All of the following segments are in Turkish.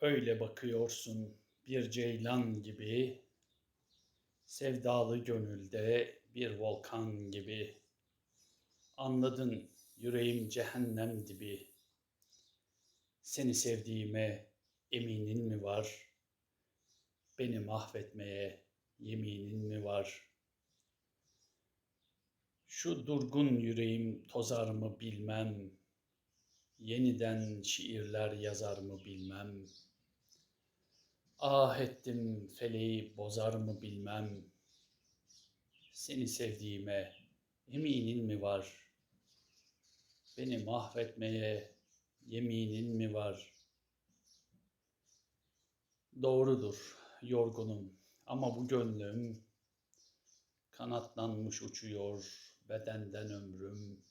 Öyle bakıyorsun bir ceylan gibi, sevdalı gönülde bir volkan gibi. Anladın yüreğim cehennem dibi. Seni sevdiğime eminin mi var? Beni mahvetmeye yeminin mi var? Şu durgun yüreğim tozar mı bilmem. Yeniden şiirler yazar mı bilmem. Ah ettim feleği bozar mı bilmem. Seni sevdiğime eminin mi var? Beni mahvetmeye yeminin mi var? Doğrudur, yorgunum ama bu gönlüm kanatlanmış uçuyor bedenden ömrüm.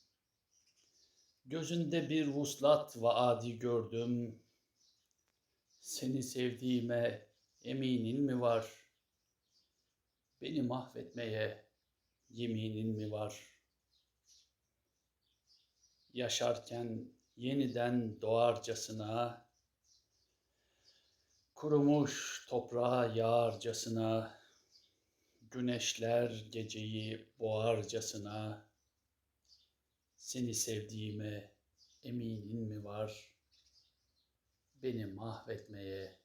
Gözünde bir vuslat vaadi gördüm. Seni sevdiğime eminin mi var? Beni mahvetmeye yeminin mi var? Yaşarken yeniden doğarcasına, kurumuş toprağa yağarcasına, güneşler geceyi boğarcasına, seni sevdiğime eminin mi var? Beni mahvetmeye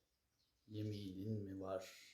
yeminin mi var?''